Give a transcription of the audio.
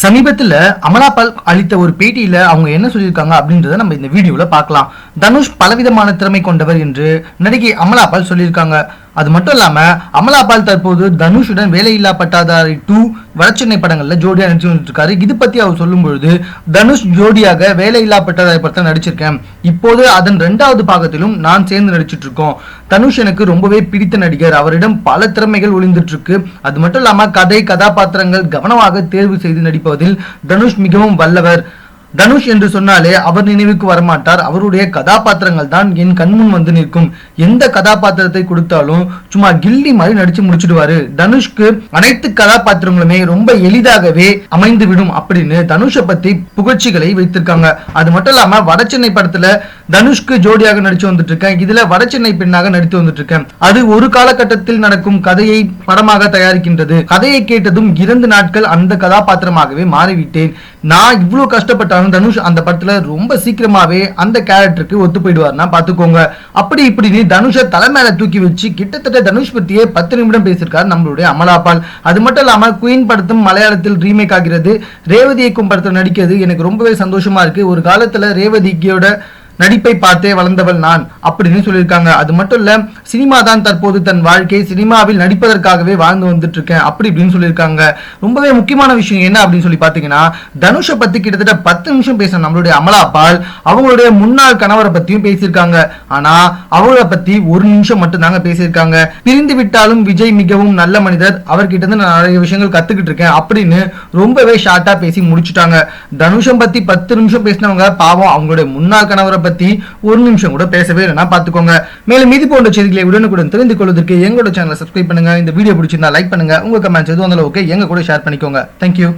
சமீபத்தில் அமலாபால் அளித்த ஒரு பேட்டியில அவங்க என்ன சொல்லியிருக்காங்க அப்படின்றத நம்ம இந்த வீடியோல பார்க்கலாம். தனுஷ் பலவிதமான திறமை கொண்டவர் என்று நடிகை அமலாபால் சொல்லியிருக்காங்க. அது மட்டும் இல்லாமல் அமலாபால் தற்போது தனுஷுடன் வேலையில்லா பட்டாதாரி டூ வடச்சென்னை படங்களில் ஜோடியாக நடிச்சு வந்துட்டு இருக்காரு இது பற்றி அவர் சொல்லும்பொழுது தனுஷ் ஜோடியாக வேலையில்லா பட்டாதாரி படத்தை நடிச்சிருக்கேன். இப்போது அதன் ரெண்டாவது பாகத்திலும் நான் சேர்ந்து நடிச்சிட்டு இருக்கோம் தனுஷ் எனக்கு ரொம்பவே பிடித்த நடிகர். அவரிடம் பல திறமைகள் ஒளிந்துட்டு இருக்கு அது மட்டும் இல்லாமல் கதை கதாபாத்திரங்கள் கவனமாக தேர்வு செய்து நடிப்பதில் தனுஷ் மிகவும் வல்லவர். தனுஷ் என்று சொன்னாலே அவர் நினைவுக்கு வரமாட்டார். அவருடைய கதாபாத்திரங்கள் தான் என் கண்முன் வந்து நிற்கும். எந்த கதாபாத்திரத்தை கொடுத்தாலும் சும்மா கில்லி மாதிரி நடிச்சு முடிச்சிடுவாரு. தனுஷ்க்கு அனைத்து கதாபாத்திரங்களுமே ரொம்ப எளிதாகவே அமைந்து விடும் அப்படின்னு தனுஷை பத்தி புகழ்ச்சிகளை வைத்திருக்காங்க. அது மட்டும் இல்லாம வடசென்னை படத்துல தனுஷ்க்கு ஜோடியாக நடிச்சு வந்துட்டு இருக்கேன் இதுல வடசென்னை பெண்ணாக நடித்து வந்துட்டு இருக்கேன் அது ஒரு காலகட்டத்தில் நடக்கும் கதையை படமாக தயாரிக்கின்றது. கதையை கேட்டதும் இரண்டு நாட்கள் அந்த கதாபாத்திரமாகவே மாறிவிட்டேன். நான் இவ்வளவு கஷ்டப்பட்டாலும் தனுஷ் அந்த படத்துல ரொம்ப சீக்கிரமாவே அந்த கேரக்டருக்கு ஒத்து போயிடுவார்னா பாத்துக்கோங்க அப்படி இப்படின்னு தனுஷை தலை தூக்கி வச்சு கிட்டத்தட்ட தனுஷ் பத்தியே பத்து நிமிடம் பேசியிருக்காரு நம்மளுடைய அமலாபால். அது மட்டும் இல்லாம குயின் படத்தும் மலையாளத்தில் ரீமேக் ஆகிறது. ரேவதி இயக்கும் படத்தில் நடிக்கிறது எனக்கு ரொம்பவே சந்தோஷமா இருக்கு. ஒரு காலத்துல ரேவதிக்கியோட நடிப்பை பார்த்தே வளர்ந்தவள் நான் அப்படின்னு சொல்லியிருக்காங்க. அது மட்டும் இல்ல சினிமா தான் தற்போது தன் வாழ்க்கை சினிமாவில் நடிப்பதற்காகவே வாழ்ந்து வந்துட்டு இருக்கேன் அப்படி இப்படின்னு சொல்லியிருக்காங்க. ரொம்பவே முக்கியமான விஷயம் என்ன அப்படின்னு சொல்லி பாத்தீங்கன்னா தனுஷை பத்தி கிட்டத்தட்ட பத்து நிமிஷம் பேசின நம்மளுடைய அமலா பால் அவங்களுடைய முன்னாள் கணவரை பத்தியும் பேசியிருக்காங்க. ஆனா அவங்கள பத்தி ஒரு நிமிஷம் மட்டும் தாங்க பேசியிருக்காங்க. பிரிந்து விட்டாலும் விஜய் மிகவும் நல்ல மனிதர் அவர்கிட்ட இருந்து நான் நிறைய விஷயங்கள் கத்துக்கிட்டு இருக்கேன் அப்படின்னு ரொம்பவே ஷார்ட்டா பேசி முடிச்சுட்டாங்க. தனுஷம் பத்தி பத்து நிமிஷம் பேசினவங்க பாவம் அவங்களுடைய முன்னாள் கணவரை பத்தி ஒரு நிமிஷம் கூட பேசவே இல்லைனா பாத்துக்கோங்க மேலும் மீதி போன்ற செய்திகளை உடனுக்குடன் தெரிந்து கொள்வதற்கு எங்களோட சேனலை சப்ஸ்கிரைப் பண்ணுங்க. இந்த வீடியோ பிடிச்சிருந்தா லைக் பண்ணுங்க. உங்க கமெண்ட்ஸ் எதுவும் அந்த அளவுக்கு எங்க கூட ஷேர் பண்ணிக்கோங்க. தேங்க்யூ